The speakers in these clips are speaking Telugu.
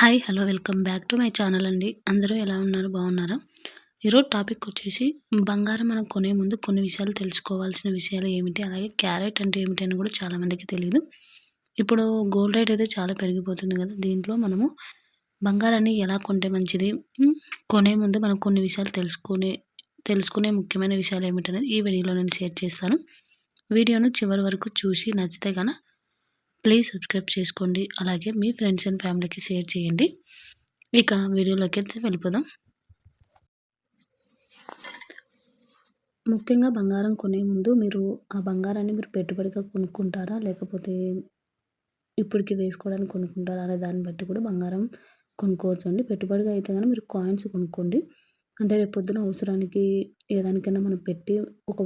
Hi hello welcome back to my channel అండి. అందరూ ఎలా ఉన్నారు? బాగున్నారా? ఈరోజు టాపిక్ వచ్చేసి బంగారం మనం కొనే ముందు కొన్ని విషయాలు తెలుసుకోవాల్సిన విషయాలు ఏమిటి? అలాగే క్యారెట్ అంటే ఏమిటి అని కూడా చాలామందికి తెలియదు ఇప్పుడు గోల్డ్ రేట్ అయితే చాలా పెరిగిపోతుంది కదా. దీంట్లో మనము బంగారాన్ని ఎలా కొంటే మంచిది? కొనే ముందు మనం కొన్ని విషయాలు తెలుసుకునే తెలుసుకునే ముఖ్యమైన విషయాలు ఏమిటనేది ఈ వీడియోలో నేను షేర్ చేస్తాను. వీడియోను చివరి వరకు చూసి నచ్చితే కనుక ప్లీజ్ సబ్స్క్రైబ్ చేసుకోండి. అలాగే మీ ఫ్రెండ్స్ అండ్ ఫ్యామిలీకి షేర్ చేయండి. ఇక వీడియోలోకి అయితే వెళ్ళిపోదాం. ముఖ్యంగా బంగారం కొనే ముందు మీరు ఆ బంగారాన్ని మీరు పెట్టుబడిగా కొనుక్కుంటారా? లేకపోతే ఇప్పటికి వేసుకోవడానికి కొనుక్కుంటారా? అనే దాన్ని బట్టి కూడా బంగారం కొనుక్కోవచ్చు అండి. పెట్టుబడిగా అయితే కానీ మీరు కాయిన్స్ కొనుక్కోండి. అంటే రేపు పొద్దున అవసరానికి ఏదానికైనా మనం పెట్టి ఒక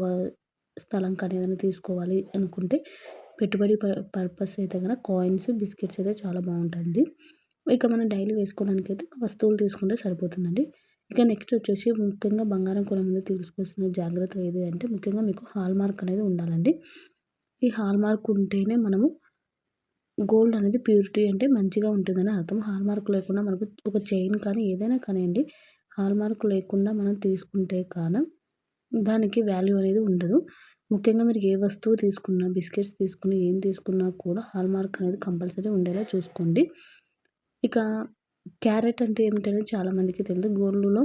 స్థలం కానీ ఏదైనా తీసుకోవాలి అనుకుంటే పెట్టుబడి పర్పస్ అయితే కనుక కాయిన్స్ బిస్కెట్స్ అయితే చాలా బాగుంటుంది. ఇక మనం డైలీ వేసుకోవడానికి అయితే వస్తువులు తీసుకుంటే సరిపోతుందండి. ఇక నెక్స్ట్ వచ్చేసి ముఖ్యంగా బంగారం కొన ముందు తీసుకొస్తున్న జాగ్రత్త ఏది అంటే ముఖ్యంగా మీకు హాల్ మార్క్ అనేది ఉండాలండి. ఈ హాల్ మార్క్ ఉంటేనే మనము గోల్డ్ అనేది ప్యూరిటీ అంటే మంచిగా ఉంటుందని అర్థం. హాల్ మార్క్ లేకుండా మనకు ఒక చైన్ కానీ ఏదైనా కానివ్వండి హాల్ మార్క్ లేకుండా మనం తీసుకుంటే కాన దానికి వాల్యూ అనేది ఉండదు. ముఖ్యంగా మీరు ఏ వస్తువు తీసుకున్నా బిస్కెట్స్ తీసుకున్నా ఏం తీసుకున్నా కూడా హాల్మార్క్ అనేది కంపల్సరీ ఉండేలా చూసుకోండి. ఇక క్యారెట్ అంటే ఏమిటనేది చాలామందికి తెలియదు గోల్డ్లో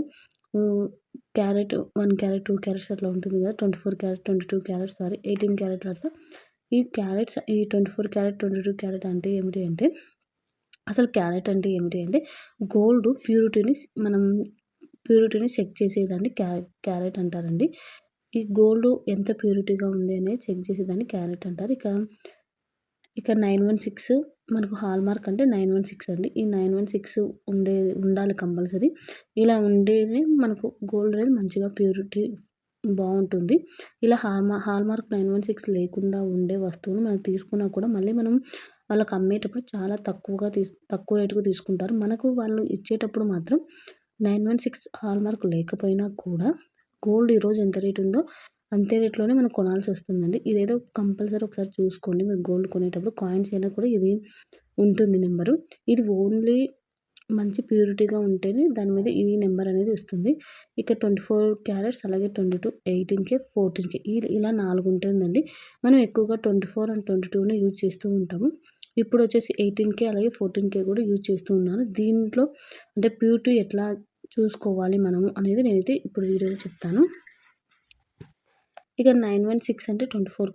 carat one carat two carats అట్లా ఉంటుంది కదా. Twenty four carat twenty two carat sorry eighteen carat అట్లా. ఈ క్యారెట్స్ ఈ twenty four carat twenty two carat అంటే ఏమిటి అంటే అసలు క్యారెట్ అంటే ఏమిటి అంటే గోల్డ్ ప్యూరిటీని మనం ప్యూరిటీని చెక్ చేసేదాన్ని క్యా క్యారెట్ అంటారండి. ఈ గోల్డ్ ఎంత ప్యూరిటీగా ఉంది అనేది చెక్ చేసే దాన్ని క్యారెట్ అంటారు. ఇక ఇక నైన్ వన్ సిక్స్ మనకు హాల్ మార్క్ అంటే నైన్ వన్ సిక్స్ అండి. ఈ నైన్ వన్ సిక్స్ ఉండే ఉండాలి కంపల్సరీ. ఇలా ఉండేనే మనకు గోల్డ్ అనేది మంచిగా ప్యూరిటీ బాగుంటుంది. ఇలా హాల్ మా hallmark nine one six లేకుండా ఉండే వస్తువును మనం తీసుకున్నా కూడా మళ్ళీ మనం వాళ్ళకి అమ్మేటప్పుడు చాలా తక్కువగా తీసు తక్కువ రేటుకు తీసుకుంటారు. మనకు వాళ్ళు ఇచ్చేటప్పుడు మాత్రం nine one six hallmark లేకపోయినా కూడా గోల్డ్ ఈరోజు ఎంత రేట్ ఉందో అంతే రేట్లోనే మనం కొనాల్సి వస్తుందండి ఇదేదో కంపల్సరీ ఒకసారి చూసుకోండి. మీరు గోల్డ్ కొనేటప్పుడు కాయిన్స్ అయినా కూడా ఇది ఉంటుంది నెంబరు. ఇది ఓన్లీ మంచి ప్యూరిటీగా ఉంటేనే దాని మీద ఈ నెంబర్ అనేది వస్తుంది. ఇక ట్వంటీ ఫోర్ క్యారెట్స్ అలాగే twenty two eighteen K fourteen K ఇలా నాలుగు ఉంటుందండి. మనం ఎక్కువగా ట్వంటీ ఫోర్ అండ్ ట్వంటీ టూని యూజ్ చేస్తూ ఉంటాము. ఇప్పుడు వచ్చేసి ఎయిటీన్ కే అలాగే ఫోర్టీన్ కే కూడా యూజ్ చేస్తూ ఉన్నాను. దీంట్లో అంటే ప్యూరిటీ ఎట్లా చూసుకోవాలి మనము అనేది నేనైతే ఇప్పుడు వీడియోలో చెప్తాను. ఇక నైన్ వన్ సిక్స్ అంటే ట్వంటీ ఫోర్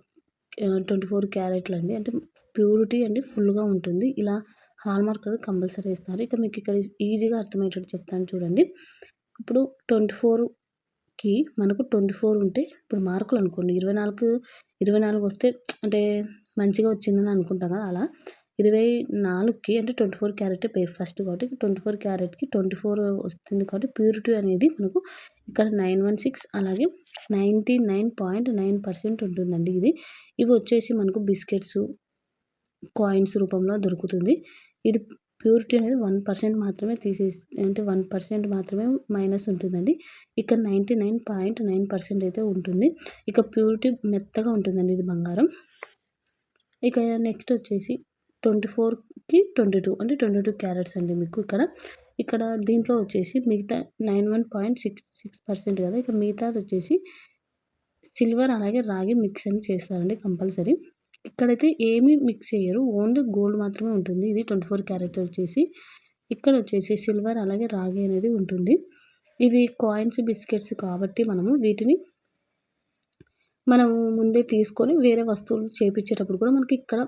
ట్వంటీ ఫోర్ క్యారెట్లు అండి. అంటే ప్యూరిటీ అండి ఫుల్గా ఉంటుంది. ఇలా హాల్ మార్క్ అనేది కంపల్సరీ ఇస్తారు ఇక మీకు ఇక్కడ ఈజీగా అర్థమయ్యేటట్టు చెప్తాను చూడండి. ఇప్పుడు ట్వంటీ ఫోర్కి మనకు ట్వంటీ ఫోర్ ఉంటే ఇప్పుడు మార్కులు అనుకోండి. ఇరవై నాలుగు ఇరవై నాలుగు వస్తే అంటే మంచిగా వచ్చిందని అనుకుంటాం కదా అలా. ఇరవై నాలుగుకి అంటే ట్వంటీ ఫోర్ క్యారెట్ పే ఫస్ట్ కాబట్టి ట్వంటీ ఫోర్ క్యారెట్కి ట్వంటీ ఫోర్ వస్తుంది కాబట్టి ప్యూరిటీ అనేది మనకు ఇక్కడ నైన్ వన్ సిక్స్ అలాగే ninety nine point nine percent ఉంటుందండి ఇది. ఇవి వచ్చేసి మనకు బిస్కెట్స్ కాయిన్స్ రూపంలో దొరుకుతుంది. ఇది ప్యూరిటీ అనేది వన్ పర్సెంట్ మాత్రమే తీసేసి అంటే వన్ పర్సెంట్ మాత్రమే మైనస్ ఉంటుందండి. ఇక్కడ ninety nine point nine percent అయితే ఉంటుంది. ఇక ప్యూరిటీ మెత్తగా ఉంటుందండి ఇది బంగారం. ఇక నెక్స్ట్ వచ్చేసి ట్వంటీ ఫోర్కి ట్వంటీ టూ అంటే ట్వంటీ టూ క్యారెట్స్ అండి మీకు ఇక్కడ. ఇక్కడ దీంట్లో వచ్చేసి మిగతా nine one point six six percent కదా ఇక మిగతాది వచ్చేసి సిల్వర్ అలాగే రాగి మిక్స్ అని చేస్తారండి కంపల్సరీ. ఇక్కడైతే ఏమీ మిక్స్ చేయరు ఓన్లీ గోల్డ్ మాత్రమే ఉంటుంది. ఇది ట్వంటీ ఫోర్ క్యారెట్ వచ్చేసి. ఇక్కడ వచ్చేసి సిల్వర్ అలాగే రాగి అనేది ఉంటుంది. ఇవి కాయిన్స్ బిస్కెట్స్ కాబట్టి మనము వీటిని మనం ముందే తీసుకొని వేరే వస్తువులు చేపించేటప్పుడు కూడా మనకి ఇక్కడ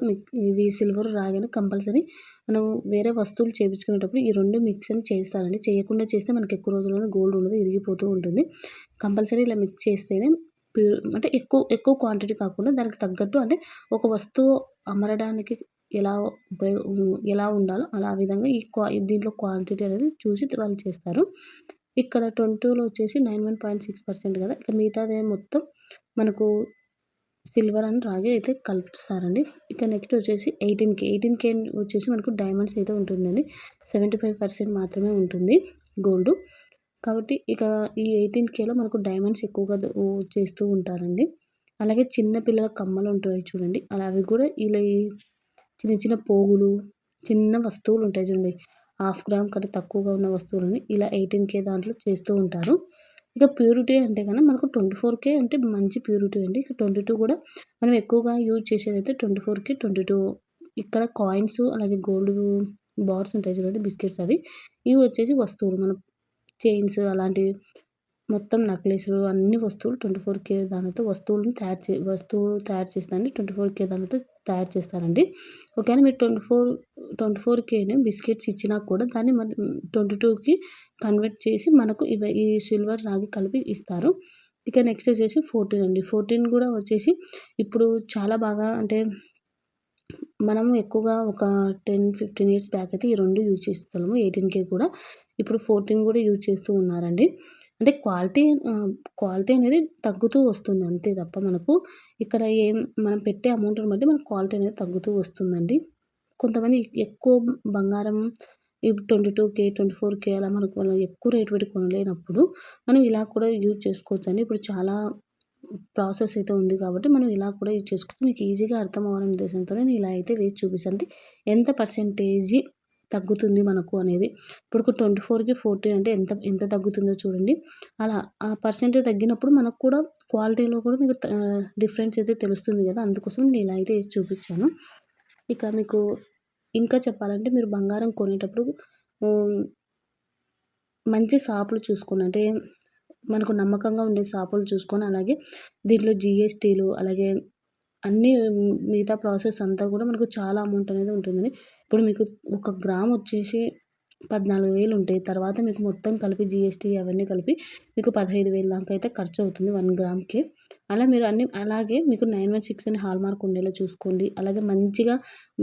ఇవి సిల్వర్ రాగానే కంపల్సరీ మనం వేరే వస్తువులు చేపించుకునేటప్పుడు ఈ రెండు మిక్స్ అని చేస్తారండి. చేయకుండా చేస్తే మనకి ఎక్కువ రోజులు గోల్డ్ ఉన్నది ఇరిగిపోతూ ఉంటుంది. కంపల్సరీ ఇలా మిక్స్ చేస్తేనే ప్యూర్ అంటే ఎక్కువ ఎక్కువ క్వాంటిటీ కాకుండా దానికి తగ్గట్టు అంటే ఒక వస్తువు అమరడానికి ఎలా ఉపయోగ ఎలా ఉండాలో అలా విధంగా ఈ క్వా దీంట్లో క్వాంటిటీ అనేది చూసి వాళ్ళు చేస్తారు. ఇక్కడ ట్వంటీలో వచ్చేసి nine one point six percent కదా ఇక మిగతాదే మొత్తం మనకు సిల్వర్ అండ్ రాగి అయితే కలుపుతారండి. ఇక నెక్స్ట్ వచ్చేసి ఎయిటీన్ కే ఎయిటీన్ కే వచ్చేసి మనకు డైమండ్స్ అయితే ఉంటుందండి. సెవెంటీ ఫైవ్ పర్సెంట్ మాత్రమే ఉంటుంది గోల్డ్. కాబట్టి ఇక ఈ ఎయిటీన్ కేలో మనకు డైమండ్స్ ఎక్కువగా చేస్తూ ఉంటారండి. అలాగే చిన్న పిల్లల కమ్మలు ఉంటాయి చూడండి. అలా అవి కూడా ఇలా చిన్న చిన్న పోగులు చిన్న వస్తువులు ఉంటాయి చూడండి. హాఫ్ గ్రామ్ కంటే తక్కువగా ఉన్న వస్తువులని ఇలా ఎయిటీన్ కే దాంట్లో చేస్తూ ఉంటారు. ఇక ప్యూరిటీ అంటే కనుక మనకు ట్వంటీ ఫోర్ కే అంటే మంచి ప్యూరిటీ అండి. ఇక ట్వంటీ టూ కూడా మనం ఎక్కువగా యూజ్ చేసేది అయితే twenty four K twenty two ఇక్కడ కాయిన్స్ అలాగే గోల్డ్ బార్స్ ఉంటాయి చూడండి బిస్కెట్స్ అవి. ఇవి వచ్చేసి వస్తువులు మనం చైన్స్ అలాంటివి మొత్తం నెక్లెస్లు అన్ని వస్తువులు ట్వంటీ ఫోర్ కే దానితో వస్తువులను తయారు చే వస్తువులు తయారు చేస్తాను ట్వంటీ ఫోర్ కే దానితో తయారు చేస్తారండి. ఓకేనా? మీరు ట్వంటీ ఫోర్ ట్వంటీ ఫోర్ కేని బిస్కెట్స్ ఇచ్చినా కూడా దాన్ని మన ట్వంటీ టూకి కన్వర్ట్ చేసి మనకు ఇవి ఈ సిల్వర్ రాగి కలిపి ఇస్తారు. ఇక నెక్స్ట్ వచ్చేసి ఫోర్టీన్ అండి. ఫోర్టీన్ కూడా వచ్చేసి ఇప్పుడు చాలా బాగా అంటే మనం ఎక్కువగా ఒక టెన్ ఫిఫ్టీన్ ఇయర్స్ బ్యాక్ అయితే ఈ రెండు యూజ్ చేస్తున్నాము ఎయిటీన్ కే కూడా. ఇప్పుడు ఫోర్టీన్ కూడా యూజ్ చేస్తూ ఉన్నారండి. అంటే క్వాలిటీ క్వాలిటీ అనేది తగ్గుతూ వస్తుంది అంతే తప్ప మనకు ఇక్కడ ఏం మనం పెట్టే అమౌంట్ని బట్టి మనకు క్వాలిటీ అనేది తగ్గుతూ వస్తుందండి. కొంతమంది ఎక్కువ బంగారం ఇప్పుడు twenty two K twenty four K అలా మనకు ఎక్కువ రేట్ పెట్టి కొనలేనప్పుడు మనం ఇలా కూడా యూజ్ చేసుకోవచ్చు అండి ఇప్పుడు చాలా ప్రాసెస్ అయితే ఉంది కాబట్టి మనం ఇలా కూడా యూజ్ చేసుకోవచ్చు. మీకు ఈజీగా అర్థం అవ్వాలనే ఉద్దేశంతో నేను ఇలా అయితే వేసి చూపిస్తాను. అంటే ఎంత పర్సెంటేజీ తగ్గుతుంది మనకు అనేది. ఇప్పుడు ట్వంటీ ఫోర్కి ఫోర్టీన్ అంటే ఎంత ఎంత తగ్గుతుందో చూడండి. అలా ఆ పర్సెంటేజ్ తగ్గినప్పుడు మనకు కూడా క్వాలిటీలో కూడా మీకు డిఫరెన్స్ అయితే తెలుస్తుంది కదా. అందుకోసం నేను ఇలా అయితే వేసి చూపించాను. ఇక మీకు ఇంకా చెప్పాలంటే మీరు బంగారం కొనేటప్పుడు మంచి షాపులు చూసుకోండి. అంటే మనకు నమ్మకంగా ఉండే షాపులు చూసుకొని అలాగే దీంట్లో జిఎస్టీలు అలాగే అన్ని మిగతా ప్రాసెస్ అంతా కూడా మనకు చాలా అమౌంట్ అనేది ఉంటుందండి ఇప్పుడు మీకు ఒక గ్రామ్ వచ్చేసి పద్నాలుగు వేలు ఉంటాయి. తర్వాత మీకు మొత్తం కలిపి జిఎస్టీ అవన్నీ కలిపి మీకు పదహైదు వేలు దాకా అయితే ఖర్చు అవుతుంది వన్ గ్రామ్కి. అలా మీరు అన్ని అలాగే మీకు నైన్ వన్ సిక్స్ అని హాల్ మార్క్ ఉండేలా చూసుకోండి. అలాగే మంచిగా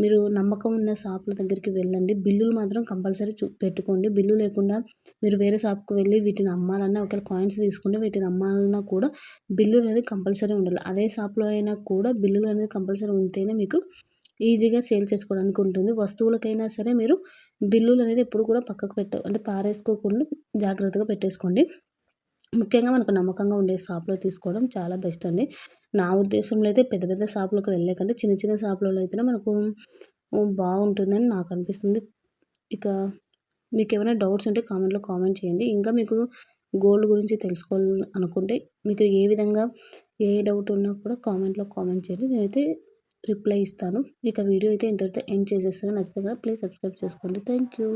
మీరు నమ్మకం ఉన్న షాపుల దగ్గరికి వెళ్ళండి. బిల్లులు మాత్రం కంపల్సరీ చూ పెట్టుకోండి. బిల్లు లేకుండా మీరు వేరే షాప్కి వెళ్ళి వీటిని అమ్మాలన్నా ఒకవేళ కాయిన్స్ తీసుకుంటే వీటిని అమ్మాలన్నా కూడా బిల్లు అనేది కంపల్సరీ ఉండాలి. అదే షాప్లో అయినా కూడా బిల్లులు అనేది కంపల్సరీ ఉంటేనే మీకు ఈజీగా సేల్ చేసుకోవడానికి ఉంటుంది. వస్తువులకైనా సరే మీరు బిల్లులు అనేది ఎప్పుడు కూడా పక్కకు పెట్ట అంటే పారేసుకోకుండా జాగ్రత్తగా పెట్టేసుకోండి. ముఖ్యంగా మనకు నమ్మకంగా ఉండే షాప్లో తీసుకోవడం చాలా బెస్ట్ అండి. నా ఉద్దేశంలో అయితే పెద్ద పెద్ద షాపులకు వెళ్ళే కంటే చిన్న చిన్న షాపులలో అయితేనే మనకు బాగుంటుందని నాకు అనిపిస్తుంది. ఇక మీకు ఏమైనా డౌట్స్ ఉంటే కామెంట్లో కామెంట్ చేయండి. ఇంకా మీకు గోల్డ్ గురించి తెలుసుకోవాలి అనుకుంటే మీకు ఏ విధంగా ఏ డౌట్ ఉన్నా కూడా కామెంట్లో కామెంట్ చేయండి. నేనైతే రిప్లై ఇస్తాను. ఇక వీడియో అయితే ఇంతటితో ఎండ్ చేసేస్తాను నచ్చితే ప్లీజ్ సబ్స్క్రైబ్ చేసుకోండి. Thank you.